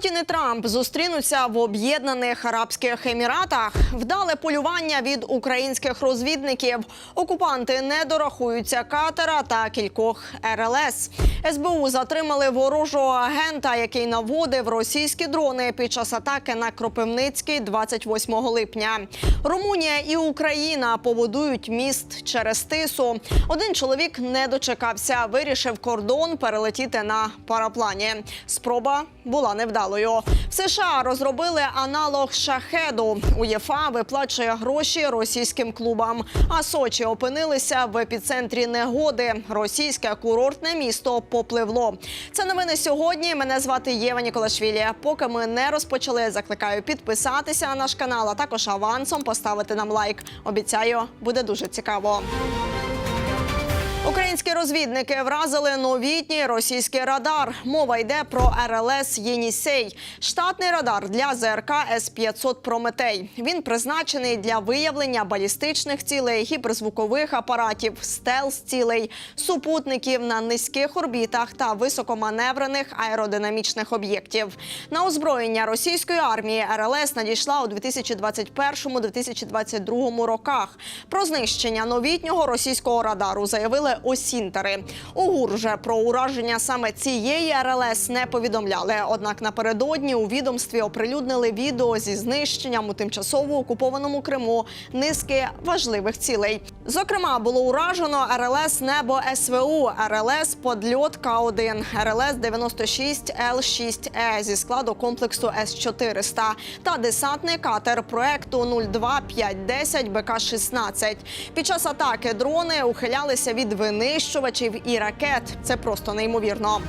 Путін і Трамп зустрінуться в Об'єднаних Арабських Еміратах. Вдале полювання від українських розвідників. Окупанти не дорахуються катера та кількох РЛС. СБУ затримали ворожого агента, який наводив російські дрони під час атаки на Кропивницький 28 липня. Румунія і Україна побудують міст через тису. Один чоловік не дочекався, вирішив кордон перелетіти на параплані. Спроба була невдалою. В США розробили аналог шахеду. УЄФА виплачує гроші російським клубам. А Сочі опинилися в епіцентрі негоди. Російське курортне місто попливло. Це новини сьогодні. Мене звати Єва Ніколашвілі. Поки ми не розпочали, закликаю підписатися на наш канал, а також авансом поставити нам лайк. Обіцяю, буде дуже цікаво. Українські розвідники вразили новітній російський радар. Мова йде про РЛС Єнісей, штатний радар для ЗРК С-500 Прометей. Він призначений для виявлення балістичних цілей, гіперзвукових апаратів, стелс-цілей, супутників на низьких орбітах та високоманеврених аеродинамічних об'єктів. На озброєння російської армії РЛС надійшла у 2021-2022 роках. Про знищення новітнього російського радару заявили осінтери. УГУР же про ураження саме цієї РЛС не повідомляли. Однак напередодні у відомстві оприлюднили відео зі знищенням у тимчасово окупованому Криму низки важливих цілей. Зокрема, було уражено РЛС Небо СВУ, РЛС Подльот К1, РЛС 96 Л6 Е зі складу комплексу С 400 та десантний катер проекту 02510 БК 16 Під час атаки дрони ухилялися від винищувачів і ракет. Це просто неймовірно.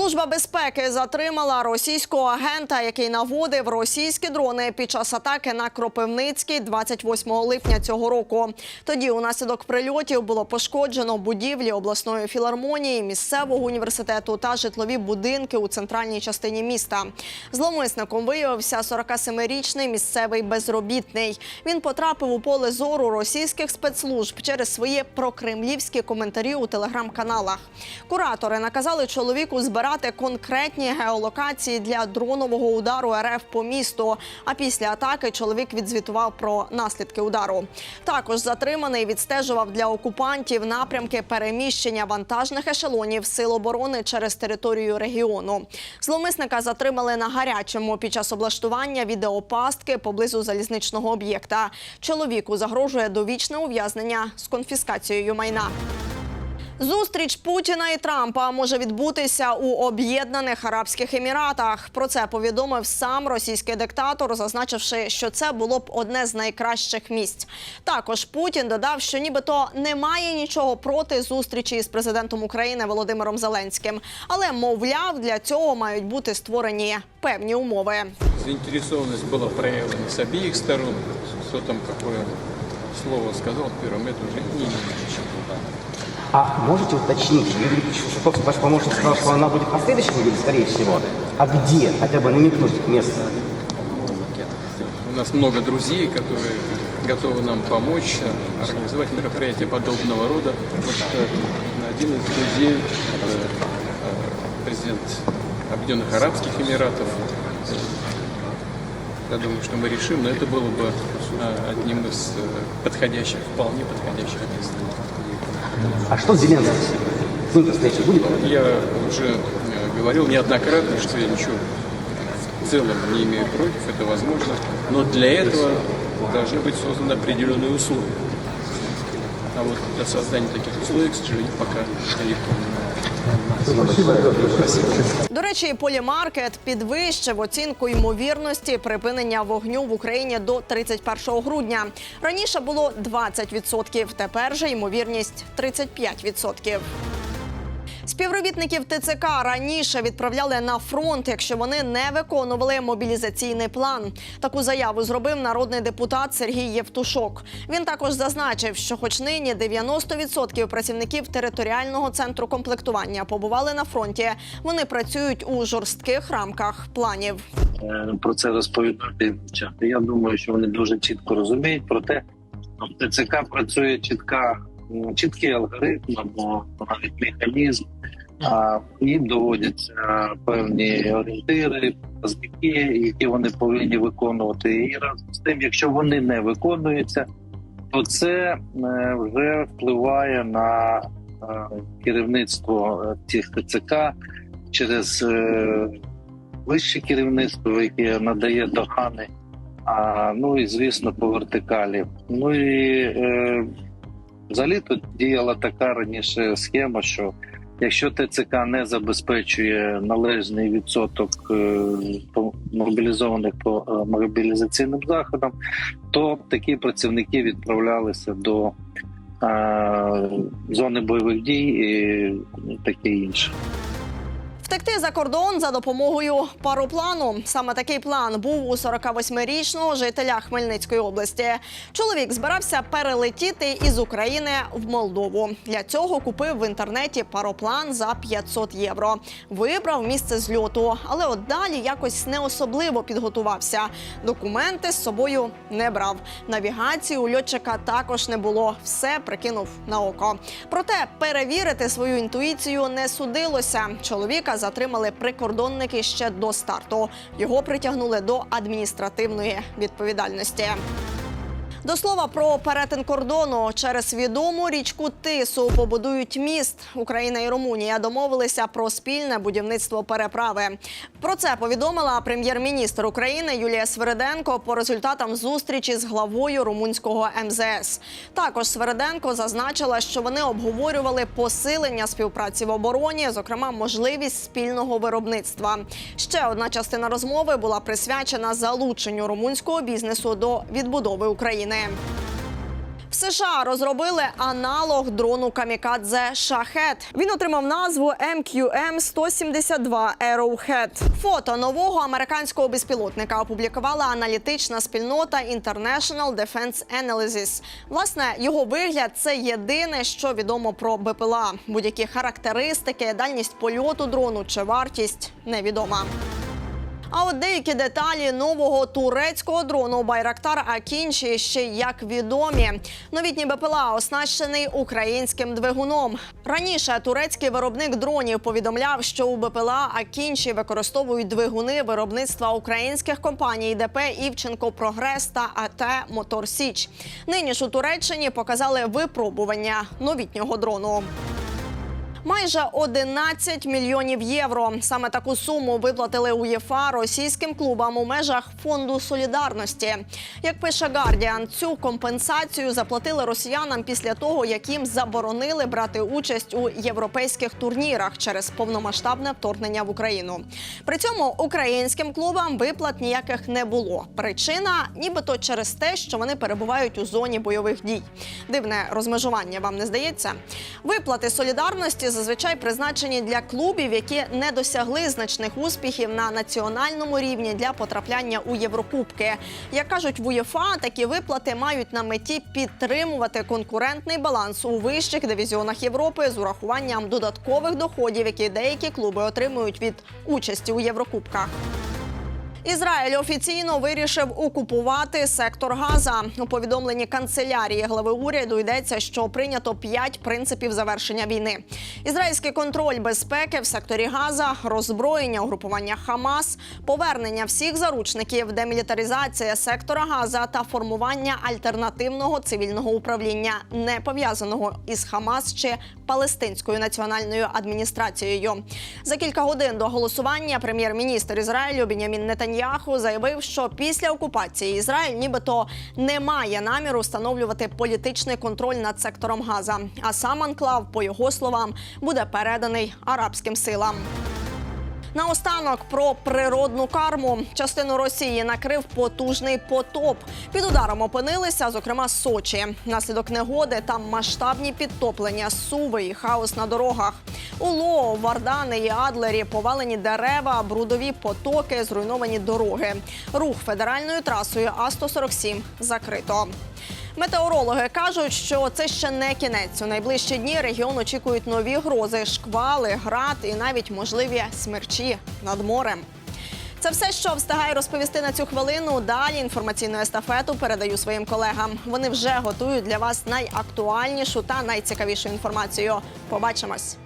Служба безпеки затримала російського агента, який наводив російські дрони під час атаки на Кропивницький 28 липня цього року. Тоді унаслідок прильотів було пошкоджено будівлі обласної філармонії, місцевого університету та житлові будинки у центральній частині міста. Зловмисником виявився 47-річний місцевий безробітний. Він потрапив у поле зору російських спецслужб через свої прокремлівські коментарі у телеграм-каналах. Куратори наказали чоловіку збирати конкретні геолокації для дронового удару РФ по місту. А після атаки чоловік відзвітував про наслідки удару. Також затриманий відстежував для окупантів напрямки переміщення вантажних ешелонів сил оборони через територію регіону. Зловмисника затримали на гарячому під час облаштування відеопастки поблизу залізничного об'єкта. Чоловіку загрожує довічне ув'язнення з конфіскацією майна. Зустріч Путіна і Трампа може відбутися у Об'єднаних Арабських Еміратах. Про це повідомив сам російський диктатор, зазначивши, що це було б одне з найкращих місць. Також Путін додав, що нібито немає нічого проти зустрічі з президентом України Володимиром Зеленським, але мовляв, для цього мають бути створені певні умови. Заинтересованность была проявлена с обеих сторон. Кто там какое слово сказал первым, это уже не имеет ничего. А можете уточнить, Юрий Ильич ваш помощник сказал, что она будет на следующей неделе, скорее всего. А где? Хотя бы намекнуть место. У нас много друзей, которые готовы нам помочь э, организовать мероприятия подобного рода. Вот, э, один из друзей, э, президент Объединенных Арабских Эмиратов. Я думаю, что мы решим, но это было бы одним из подходящих, вполне подходящих мест. А что с Зеленским? С ним встреча будет? Я уже э, говорил неоднократно, что я ничего в целом не имею против, это возможно, но для этого должны быть созданы определенные условия. А вот для создания таких условий, к сожалению, пока легко До речі, полімаркет підвищив оцінку ймовірності припинення вогню в Україні до 31 грудня. Раніше було 20%, тепер же ймовірність 35%. Співробітників ТЦК раніше відправляли на фронт, якщо вони не виконували мобілізаційний план. Таку заяву зробив народний депутат Сергій Євтушок. Він також зазначив, що, хоч нині 90% працівників територіального центру комплектування побували на фронті, вони працюють у жорстких рамках планів. е, про це розповідати. Я думаю, що вони дуже чітко розуміють про те, що ТЦК працює чітка, чіткий алгоритм або навіть механізм А їм доводяться певні орієнтири, показники, які вони повинні виконувати. І разом з тим, якщо вони не виконуються, то це е, вже впливає на е, керівництво е, цих ТЦК через вище керівництво, яке надає дохани. А ну і звісно, по вертикалі. Ну і е, взагалі тут діяла така раніше схема, що якщо ТЦК не забезпечує належний відсоток е, по- мобілізованих по е, мобілізаційним заходам, то такі працівники відправлялися до е, зони бойових дій і таке інше. Втекти за кордон за допомогою пароплану. Саме такий план був у 48-річного жителя Хмельницької області. Чоловік збирався перелетіти із України в Молдову. Для цього купив в інтернеті пароплан за 500 євро. Вибрав місце зльоту, але от далі якось не особливо підготувався. Документи з собою не брав. Навігації у льотчика також не було. Все прикинув на око. Проте перевірити свою інтуїцію не судилося. Чоловіка затримали прикордонники ще до старту. Його притягнули до адміністративної відповідальності. До слова про перетин кордону через відому річку Тису побудують міст. Україна і Румунія домовилися про спільне будівництво переправи. Про це повідомила прем'єр-міністр України Юлія Свериденко по результатам зустрічі з главою румунського МЗС. Також Свериденко зазначила, що вони обговорювали посилення співпраці в обороні, зокрема можливість спільного виробництва. Ще одна частина розмови була присвячена залученню румунського бізнесу до відбудови України. В США розробили аналог дрону камікадзе Шахет. Він отримав назву MQM-172 Arrowhead. Фото нового американського безпілотника опублікувала аналітична спільнота International Defense Analysis. Власне, його вигляд це єдине, що відомо про БПЛА. Будь-які характеристики, дальність польоту дрону чи вартість невідома. А от деякі деталі нового турецького дрону Байрактар Акінші ще як відомі. Новітній БПЛА оснащений українським двигуном. Раніше турецький виробник дронів повідомляв, що у БПЛА Акінші використовують двигуни виробництва українських компаній ДП Івченко Прогрес та АТ Мотор Січ. Нині ж у Туреччині показали випробування новітнього дрону. Майже 11 мільйонів євро. Саме таку суму виплатили УЄФА російським клубам у межах фонду солідарності. Як пише Гардіан, цю компенсацію заплатили росіянам після того, як їм заборонили брати участь у європейських турнірах через повномасштабне вторгнення в Україну. При цьому українським клубам виплат ніяких не було. Причина, нібито через те, що вони перебувають у зоні бойових дій. Дивне розмежування вам не здається? Виплати солідарності зазвичай призначені для клубів, які не досягли значних успіхів на національному рівні для потрапляння у Єврокубки. Як кажуть в УЄФА, такі виплати мають на меті підтримувати конкурентний баланс у вищих дивізіонах Європи з урахуванням додаткових доходів, які деякі клуби отримують від участі у Єврокубках. Ізраїль офіційно вирішив окупувати сектор Газа. У повідомленні канцелярії глави уряду йдеться, що прийнято п'ять принципів завершення війни: ізраїльський контроль безпеки в секторі Газа, роззброєння угрупування Хамас, повернення всіх заручників, демілітаризація сектора Газа та формування альтернативного цивільного управління, не пов'язаного із Хамас чи Палестинською національною адміністрацією. За кілька годин до голосування прем'єр-міністр Ізраїлю Бінямін Нетаньяху заявив, що після окупації Ізраїль нібито не має наміру встановлювати політичний контроль над сектором Газа. А сам анклав, по його словам, буде переданий арабським силам. Наостанок про природну карму частину Росії накрив потужний потоп. Під ударом опинилися, зокрема, Сочі. Наслідок негоди там масштабні підтоплення, суви і хаос на дорогах. У Вардани і Адлері повалені дерева, брудові потоки, зруйновані дороги. Рух федеральною трасою А 147 закрито. Метеорологи кажуть, що це ще не кінець. У найближчі дні регіон очікують нові грози, шквали, град і навіть можливі смерчі над морем. Це все, що встигаю розповісти на цю хвилину. Далі інформаційну естафету передаю своїм колегам. Вони вже готують для вас найактуальнішу та найцікавішу інформацію. Побачимось.